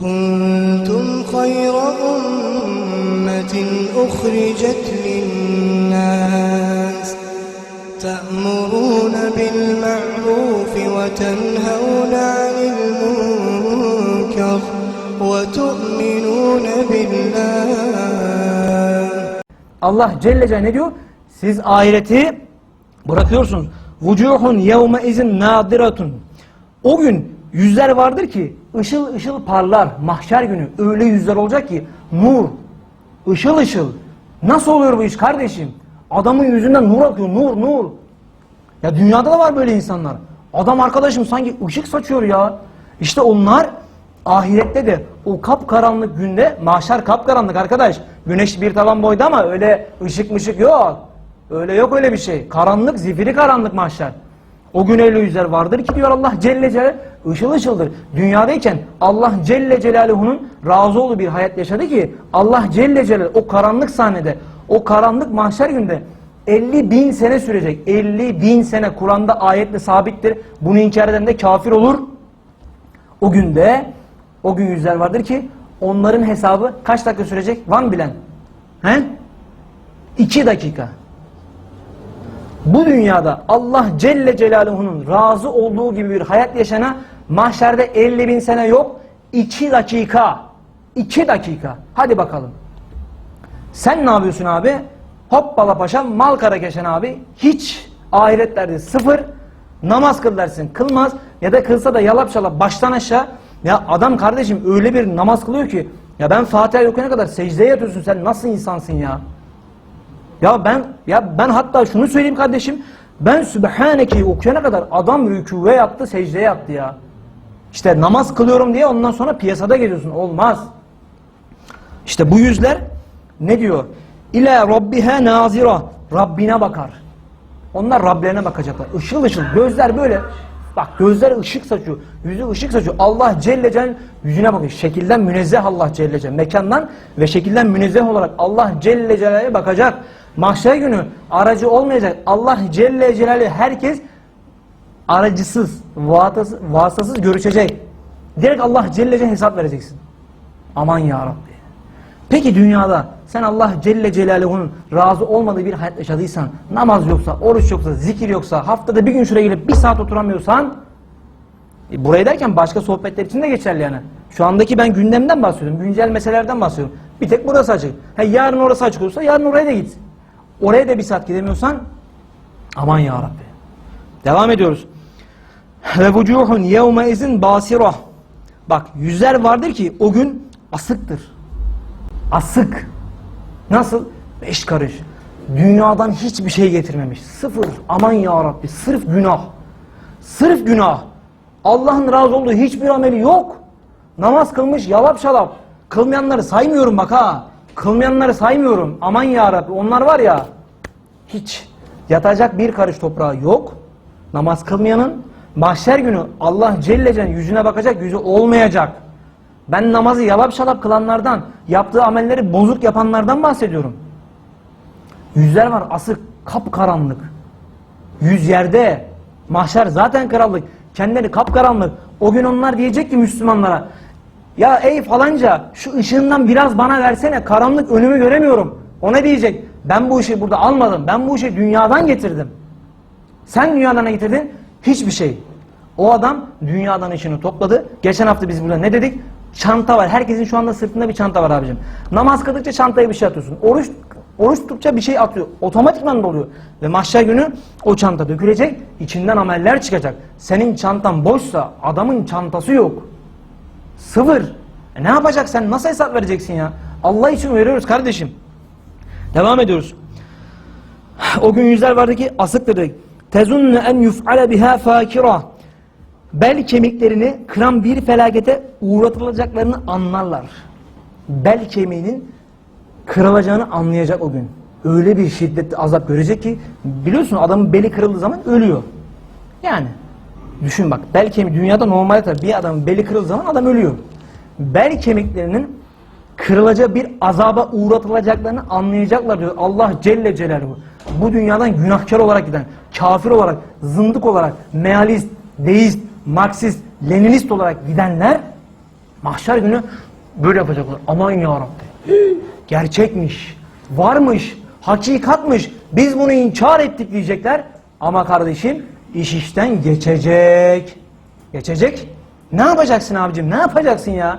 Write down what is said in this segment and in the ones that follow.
كنتم خير أمة أخرجت للناس تأمرون بالمعروف وتنهون عن المنكر وتؤمنون بالله Allah Celle Celle ne diyor? Siz ahireti bırakıyorsunuz. Vucuhun yevme izin nadiratun. O gün yüzler vardır ki ışıl ışıl parlar. Mahşer günü öyle yüzler olacak ki nur, ışıl ışıl. Nasıl oluyor bu iş kardeşim? Adamın yüzünden nur akıyor, nur, nur. Ya dünyada da var böyle insanlar. Adam arkadaşım sanki ışık saçıyor ya. İşte onlar ahirette de o kapkaranlık günde mahşer kapkaranlık arkadaş. Güneş bir tavan boyda ama öyle ışık mışık yok. Öyle yok öyle bir şey. Karanlık, zifiri karanlık mahşer. O gün öyle yüzler vardır ki diyor Allah Celle Celaluhu ışıl ışıldır. Dünyadayken Allah Celle Celaluhu'nun razı olduğu bir hayat yaşadı ki Allah Celle Celaluhu o karanlık sahnede, o karanlık mahşer günde 50 bin sene sürecek. 50 bin sene Kur'an'da ayetle sabittir. Bunu inkar eden de kafir olur. O günde o gün yüzler vardır ki onların hesabı kaç dakika sürecek? Mı bilen? He? 2 dakika. Bu dünyada Allah Celle Celaluhu'nun razı olduğu gibi bir hayat yaşana mahşerde 50 bin sene yok. 2 dakika. 2 dakika. Hadi bakalım. Sen ne yapıyorsun abi? Hoppala paşa mal kara geçen abi. Hiç ahiretlerde sıfır. Namaz kıl dersin kılmaz. Ya da kılsa da yalap şalap baştan aşağı. Ya adam kardeşim öyle bir namaz kılıyor ki. Ya ben Fatiha okuyana kadar secdeye yatıyorsun sen nasıl insansın ya? Ya ben ya ben hatta şunu söyleyeyim kardeşim. Ben Sübhaneke'yi okuyana kadar adam rükûve yaptı, secdeye yattı ya. İşte namaz kılıyorum diye ondan sonra piyasada geziyorsun. Olmaz. İşte bu yüzler ne diyor? İle rabbihe nazira. Rabbine bakar. Onlar Rablerine bakacaklar. Işıl ışıl. Gözler böyle. Bak gözler ışık saçıyor. Yüzü ışık saçıyor. Allah Celle Celle yüzüne bakıyor. Şekilden münezzeh Allah Celle Celle. Mekandan ve şekilden münezzeh olarak Allah Celle Celle'ye bakacak. Mahşer günü aracı olmayacak. Allah Celle Celaluhu herkes aracısız, vasıtasız, görüşecek. Direkt Allah Celle Celle hesap vereceksin. Aman ya Rabbi. Peki dünyada sen Allah Celle Celaluhu'nun razı olmadığı bir hayat yaşadıysan, namaz yoksa, oruç yoksa, zikir yoksa, haftada bir gün şuraya gelip bir saat oturamıyorsan, e, burayı derken başka sohbetler için de geçerli yani. Şu andaki ben gündemden bahsediyorum, güncel meselelerden bahsediyorum. Bir tek burası açık. Ha, yarın orası açık olursa yarın oraya da git. Oraya da bir saat gidemiyorsan, aman ya Rabbi. Devam ediyoruz. Ve vucuhun yevme izin basira. Bak yüzler vardır ki o gün asıktır. Asık. Nasıl? Beş karış. Dünyadan hiçbir şey getirmemiş. Sıfır. Aman ya Rabbi. Sırf günah. Sırf günah. Allah'ın razı olduğu hiçbir ameli yok. Namaz kılmış yalap şalap. Kılmayanları saymıyorum bak ha. Kılmayanları saymıyorum. Aman ya Rabbi. Onlar var ya. Hiç. Yatacak bir karış toprağı yok. Namaz kılmayanın mahşer günü Allah Celle Celle yüzüne bakacak yüzü olmayacak. Ben namazı yalap şalap kılanlardan, yaptığı amelleri bozuk yapanlardan bahsediyorum. Yüzler var asık, kapkaranlık. Yüz yerde, mahşer zaten karanlık, kendileri kapkaranlık. O gün onlar diyecek ki Müslümanlara, ya ey falanca şu ışığından biraz bana versene, karanlık önümü göremiyorum. O ne diyecek? Ben bu işi burada almadım, ben bu işi dünyadan getirdim. Sen dünyadan getirdin? Hiçbir şey. O adam dünyadan işini topladı. Geçen hafta biz burada ne dedik? Çanta var. Herkesin şu anda sırtında bir çanta var abicim. Namaz kıldıkça çantaya bir şey atıyorsun. Oruç oruç tuttukça bir şey atıyor. Otomatikman doluyor. Ve mahşer günü o çanta dökülecek. içinden ameller çıkacak. Senin çantan boşsa adamın çantası yok. Sıfır. E ne yapacak sen? Nasıl hesap vereceksin ya? Allah için veriyoruz kardeşim. Devam ediyoruz. O gün yüzler vardı ki asıktır. Tezunne en yuf'ale biha fakira. Bel kemiklerini kıran bir felakete uğratılacaklarını anlarlar. Bel kemiğinin kırılacağını anlayacak o gün. Öyle bir şiddetli azap görecek ki biliyorsun adamın beli kırıldığı zaman ölüyor. Yani düşün bak bel kemiği dünyada normalde bir adamın beli kırıldığı zaman adam ölüyor. Bel kemiklerinin kırılacağı bir azaba uğratılacaklarını anlayacaklar diyor Allah Celle Celaluhu. Bu dünyadan günahkar olarak giden, kafir olarak, zındık olarak, mealist, deist, marksist, leninist olarak gidenler Mahşer günü böyle yapacaklar. Aman ya Rabbi. Gerçekmiş. Varmış. Hakikatmış. Biz bunu inkar ettik diyecekler. Ama kardeşim iş işten geçecek. Geçecek. Ne yapacaksın abicim? Ne yapacaksın ya?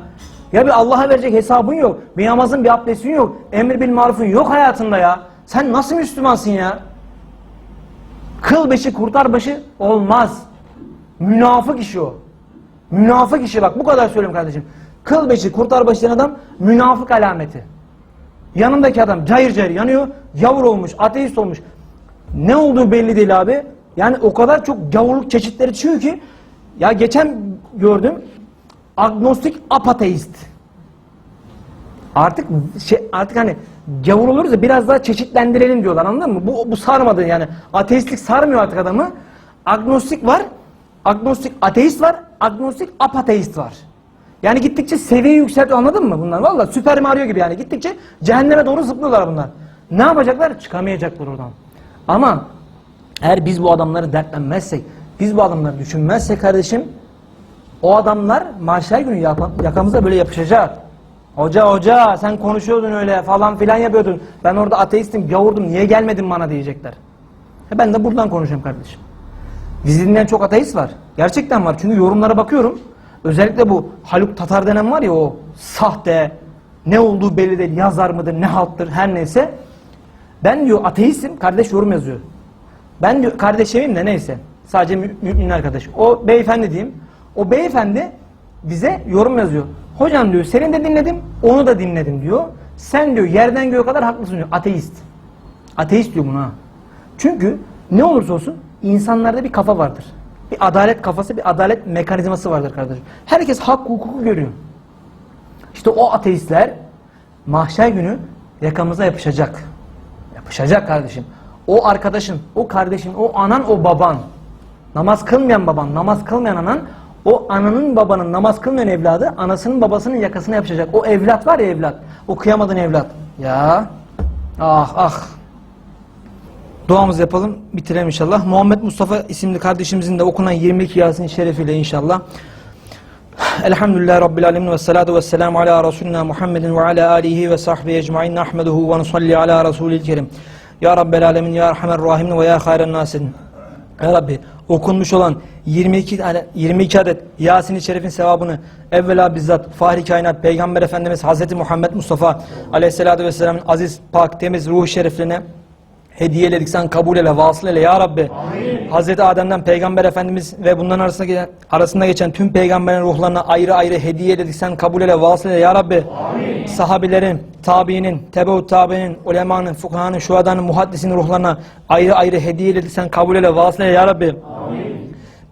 Ya bir Allah'a verecek hesabın yok. Bir namazın bir abdestin yok. Emir bil marufun yok hayatında ya. Sen nasıl Müslümansın ya? Kıl beşi kurtar başı olmaz. Münafık işi o. Münafık işi bak bu kadar söyleyeyim kardeşim. Kıl beşi kurtar başı adam münafık alameti. Yanındaki adam cayır cayır yanıyor. Yavur olmuş, ateist olmuş. Ne olduğu belli değil abi. Yani o kadar çok gavurluk çeşitleri çıkıyor ki ya geçen gördüm agnostik apateist. Artık şey, artık hani gavur oluruz ya biraz daha çeşitlendirelim diyorlar anladın mı? Bu, bu sarmadı yani. Ateistlik sarmıyor artık adamı. Agnostik var. Agnostik ateist var. Agnostik apateist var. Yani gittikçe seviye yükseltiyor anladın mı bunlar? Valla Süper Mario gibi yani gittikçe cehenneme doğru zıplıyorlar bunlar. Ne yapacaklar? Çıkamayacaklar oradan. Ama eğer biz bu adamları dertlenmezsek, biz bu adamları düşünmezsek kardeşim o adamlar mahşer günü yaka- yakamıza böyle yapışacak. Hoca hoca sen konuşuyordun öyle falan filan yapıyordun. Ben orada ateistim, gavurdum niye gelmedin bana diyecekler. E ben de buradan konuşuyorum kardeşim. Bizi çok ateist var. Gerçekten var. Çünkü yorumlara bakıyorum. Özellikle bu Haluk Tatar denen var ya o sahte, ne olduğu belli değil, yazar mıdır, ne halttır her neyse. Ben diyor ateistim, kardeş yorum yazıyor. Ben diyor kardeşimim de neyse. Sadece mü- mümin arkadaş. O beyefendi diyeyim. O beyefendi bize yorum yazıyor. Hocam diyor seni de dinledim, onu da dinledim diyor. Sen diyor yerden göğe kadar haklısın diyor. Ateist. Ateist diyor buna. Çünkü ne olursa olsun insanlarda bir kafa vardır. Bir adalet kafası, bir adalet mekanizması vardır kardeşim. Herkes hak hukuku görüyor. İşte o ateistler mahşer günü yakamıza yapışacak. Yapışacak kardeşim. O arkadaşın, o kardeşin, o anan, o baban. Namaz kılmayan baban, namaz kılmayan anan, o ananın babanın namaz kılmayan evladı anasının babasının yakasına yapışacak. O evlat var ya evlat. O kıyamadığın evlat. Ya. Ah ah. Duamızı yapalım, bitirelim inşallah. Muhammed Mustafa isimli kardeşimizin de okunan 22 Yasin şerefiyle inşallah. Elhamdülillah Rabbil Alemin ve salatu ve selamu ala Resulina Muhammedin ve ala alihi ve sahbihi ecmain nahmeduhu ve nusalli ala Resulil Kerim. Ya Rabbel Alemin, Ya Erhamer Rahimin ve Ya Hayren Nasin. Ya Rabbi okunmuş olan 22 tane 22 adet Yasin-i Şerif'in sevabını evvela bizzat Fahri Kainat Peygamber Efendimiz Hazreti Muhammed Mustafa Aleyhisselatü Vesselam'ın aziz, pak, temiz ruhu şeriflerine hediye eyledik sen kabul eyle, vasıl eyle ya Rabbi. Hazreti Adem'den Peygamber Efendimiz ve bunların arasında geçen, arasında geçen tüm peygamberin ruhlarına ayrı ayrı hediye eyledik sen kabul eyle, vasıl eyle ya Rabbi. Sahabilerin, tabiinin, tebeut tabiinin, ulemanın, fukahanın, şuhadanın, muhaddisinin ruhlarına ayrı ayrı hediye eyledik sen kabul eyle, vasıl eyle ya Rabbi.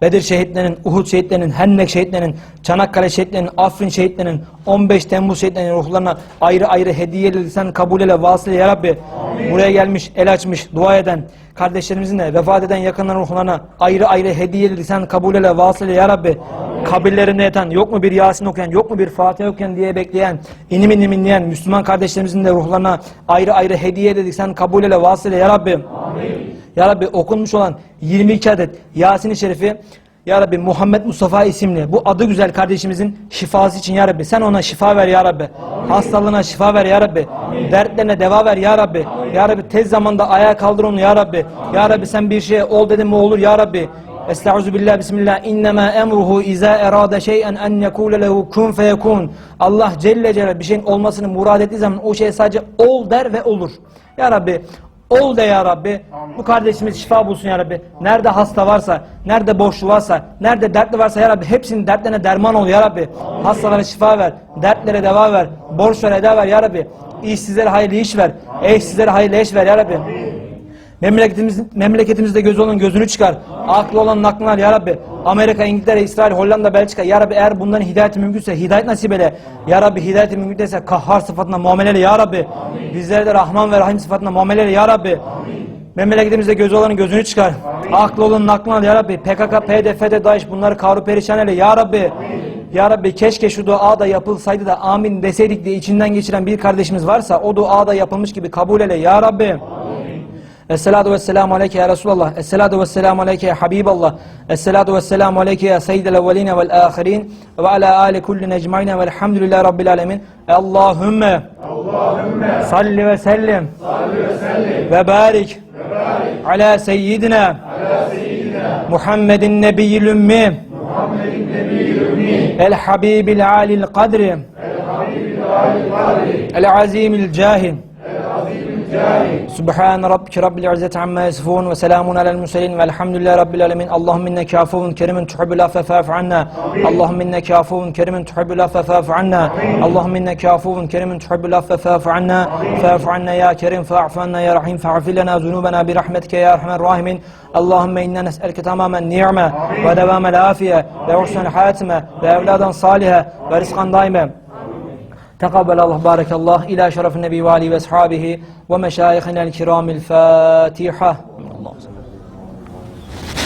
Bedir şehitlerinin, Uhud şehitlerinin, Hendek şehitlerinin, Çanakkale şehitlerinin, Afrin şehitlerinin, 15 Temmuz şehitlerinin ruhlarına ayrı ayrı hediye edildi. Sen kabul eyle, vasıl ya Rabbi. Buraya gelmiş, el açmış, dua eden, kardeşlerimizin de vefat eden yakınların ruhlarına ayrı ayrı hediye edildi. Sen kabul eyle, vasıl ya Rabbi. Kabirlerinde yatan, yok mu bir Yasin okuyan, yok mu bir Fatiha okuyan diye bekleyen, inim inim inleyen Müslüman kardeşlerimizin de ruhlarına ayrı ayrı hediye edildik. Sen kabul eyle, vasıl ya Rabbi. Ya Rabbi okunmuş olan 22 adet Yasin-i Şerifi Ya Rabbi Muhammed Mustafa isimli bu adı güzel kardeşimizin şifası için Ya Rabbi sen ona şifa ver Ya Rabbi. Hastalığına şifa ver Ya Rabbi. Dertlerine deva ver Ya Rabbi. Ya Rabbi tez zamanda ayağa kaldır onu Ya Rabbi. Ya Rabbi sen bir şeye ol dedin mi olur Ya Rabbi. Estaizu billah bismillah innema emruhu iza erade şey'en en yekule lehu kun feyekun. Allah Celle Celle bir şeyin olmasını murad ettiği zaman o şey sadece ol der ve olur. Ya Rabbi Ol de ya Rabbi. Bu kardeşimiz şifa bulsun ya Rabbi. Nerede hasta varsa, nerede boşluğu varsa, nerede dertli varsa ya Rabbi hepsinin dertlerine derman ol ya Rabbi. Hastalara şifa ver, dertlere deva ver, borçlara eda ver ya Rabbi. İşsizlere hayırlı iş ver, eşsizlere hayırlı eş ver ya Rabbi. Memleketimiz, memleketimizde göz olan gözünü çıkar. Aklı olan aklını al ya Rabbi. Amerika, İngiltere, İsrail, Hollanda, Belçika. Ya Rabbi eğer bunların hidayeti mümkünse hidayet nasip eyle. Ya Rabbi hidayeti mümkün değilse kahhar sıfatına muameleyle ya Rabbi. Bizlere de Rahman ve Rahim sıfatına muameleyle ya Rabbi. Memleketimizde gözü olanın gözünü çıkar. Aklı olanın aklını al ya Rabbi. PKK, PD, FETÖ, DAEŞ bunları kavru perişan eyle ya Rabbi. Ya Rabbi keşke şu dua da yapılsaydı da amin deseydik diye içinden geçiren bir kardeşimiz varsa o dua da yapılmış gibi kabul eyle ya Rabbi. Esselatu vesselamu aleyke ya Resulallah. Esselatu vesselamu aleyke ya Habiballah. Esselatu vesselamu aleyke ya Seyyidel evveline vel ahirin. Ve ala ali kulli necmaine velhamdülillahi rabbil alemin. Allahümme salli ve sellim ve barik ala seyyidina Muhammedin nebiyyil ümmi el habibil alil kadri el azimil cahil سبحان ربك رب العزة عما يصفون وسلام على المرسلين والحمد لله رب العالمين اللهم إنك عفو كريم تحب العفو فاعف عنا اللهم إنك عفو كريم تحب العفو فاعف عنا اللهم إنك عفو كريم تحب العفو فاعف عنا فاعف عنا يا كريم فاعف عنا يا رحيم فاعف لنا ذنوبنا برحمتك يا أرحم الراحمين اللهم إنا نسألك تمام النعمة ودوام العافية وحسن الحاتمة وأولادا صالحة ورزقا دائما تقبل الله بارك الله إلى شرف النبي وآله وأصحابه ومشايخنا الكرام الفاتحة.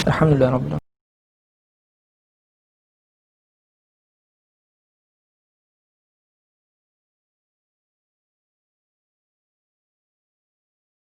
الحمد لله رب العالمين.